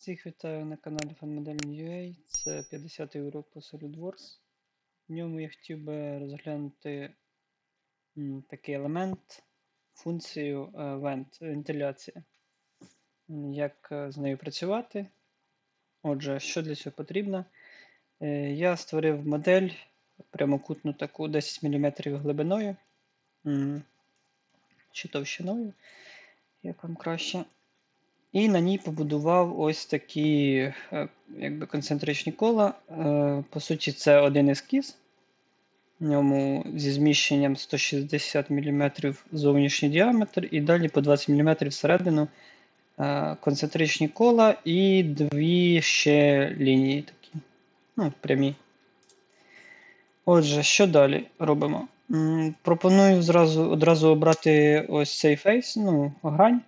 Всіх вітаю на каналі FunModel.ua. Це 50-й урок по SolidWorks. В ньому я хотів би розглянути м, такий елемент, функцію е, vent, вентиляція. Як е, з нею працювати. Отже, що для цього потрібно? Е, Я створив модель прямокутну таку 10 мм глибиною м, чи товщиною, як вам краще. І на ній побудував ось такі е, якби, концентричні кола. Е, По суті, це один ескіз. В ньому зі зміщенням 160 мм зовнішній діаметр, і далі по 20 мм всередину е, концентричні кола і дві ще лінії такі. Ну, прямі. Отже, що далі робимо? Пропоную зразу, одразу обрати ось цей фейс, ну, грань.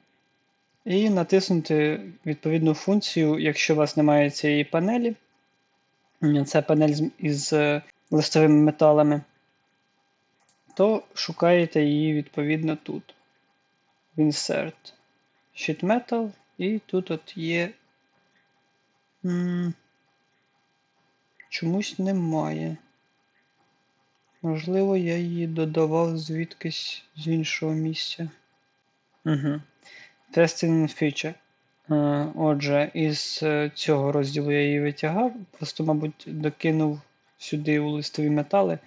І натиснути відповідну функцію, якщо у вас немає цієї панелі. Це панель із е, листовими металами, то шукаєте її відповідно тут. В Insert Sheet Metal, і тут от є. Чомусь немає. Можливо, я її додавав звідкись з іншого місця. Угу. Testing Feature. Е, Отже, із е, цього розділу я її витягав, просто, мабуть, докинув сюди у листові метали.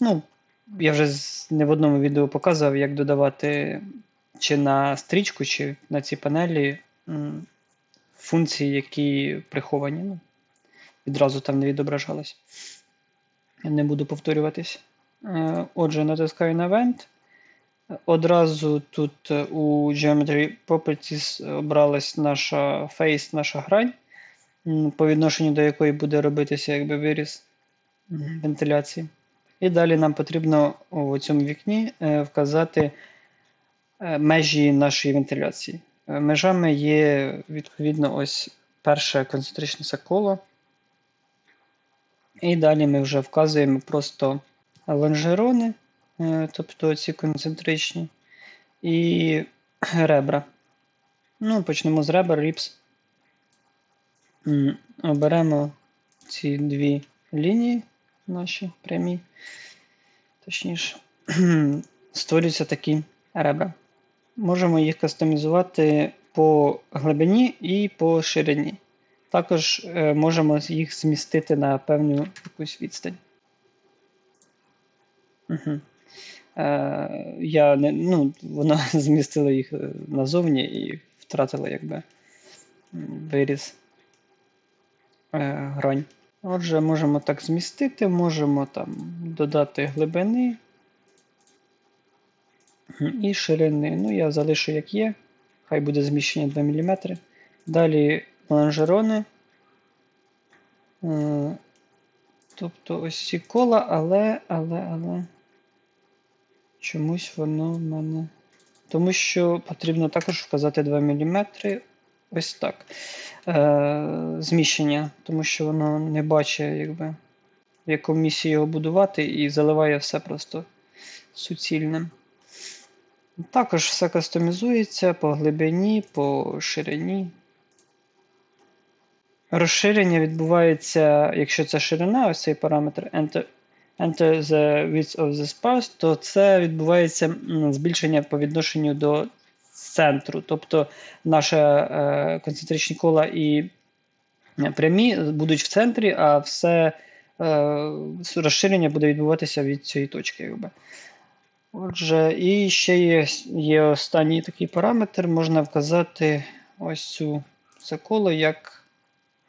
Ну, я вже не в одному відео показував, як додавати чи на стрічку, чи на ці панелі функції, які приховані. Ну, відразу там не відображались. Не буду повторюватись. Е, Отже, натискаю на Event. Одразу тут е, у Geometry Properties обралась наша face, наша грань, по відношенню до якої буде робитися якби виріз вентиляції. І далі нам потрібно у цьому вікні е, вказати е, межі нашої вентиляції. Е, Межами є відповідно ось перше концентричне це коло. І далі ми вже вказуємо просто лонжерони, е, тобто ці концентричні, і ребра. Ну, почнемо з ребер, ріпс. Оберемо ці дві лінії наші прямі. Точніше, створюються такі ребра. Можемо їх кастомізувати по глибині і по ширині. Також е, можемо їх змістити на певну якусь відстань. Угу. Е, я не, ну, вона змістила їх е, назовні і втратила якби виріз е, грань. Отже, можемо так змістити, можемо там додати глибини і ширини. Ну, я залишу як є. Хай буде зміщення 2 мм. Далі лонжерони. Тобто ось ці кола, але, але, але. Чомусь воно в мене. Тому що потрібно також вказати 2 мм. Ось так. Е, зміщення, тому що воно не бачить, якби, в якому місці його будувати, і заливає все просто суцільним. Також все кастомізується по глибині, по ширині. Розширення відбувається, якщо це ширина, ось цей параметр enter, enter the width of the sparse, то це відбувається збільшення по відношенню до центру. Тобто наші е, концентричні кола і е, прямі будуть в центрі, а все е, розширення буде відбуватися від цієї точки. Якби. Отже, і ще є, є останній такий параметр. Можна вказати ось цю це коло як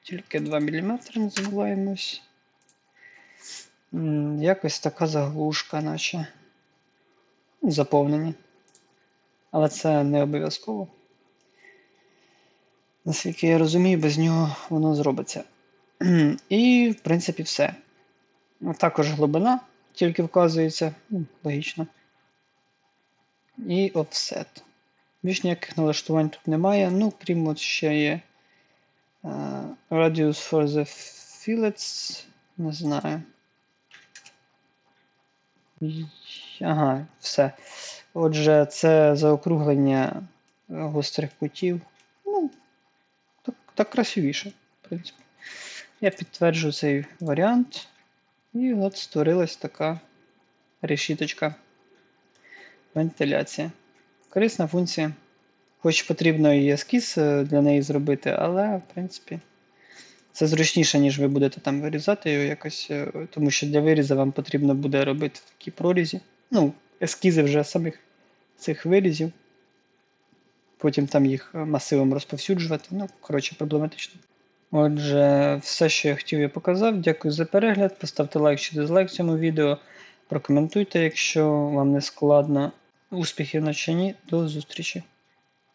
тільки 2 мм. М, Якось така заглушка, наче заповнені. Але це не обов'язково. Наскільки я розумію, без нього воно зробиться. І, в принципі, все. Також глибина тільки вказується, ну, логічно. І офсет. Більш ніяких налаштувань тут немає. Ну, крім от ще є е, Radius for the fillets. Не знаю. Ага, все. Отже, це заокруглення гострих кутів. Ну, так, так красивіше, в принципі. Я підтверджу цей варіант. І от створилась така решіточка. Вентиляція. Корисна функція. Хоч потрібно і ескіз е, для неї зробити, але, в принципі, це зручніше, ніж ви будете там вирізати його якось, е, тому що для вирізу вам потрібно буде робити такі прорізі. Ну, ескізи вже самих цих вирізів. Потім там їх е, масивом розповсюджувати. Ну, коротше, проблематично. Отже, все, що я хотів, я показав. Дякую за перегляд. Поставте лайк чи дизлайк цьому відео. Прокоментуйте, якщо вам не складно. Успіхів на чині. До зустрічі!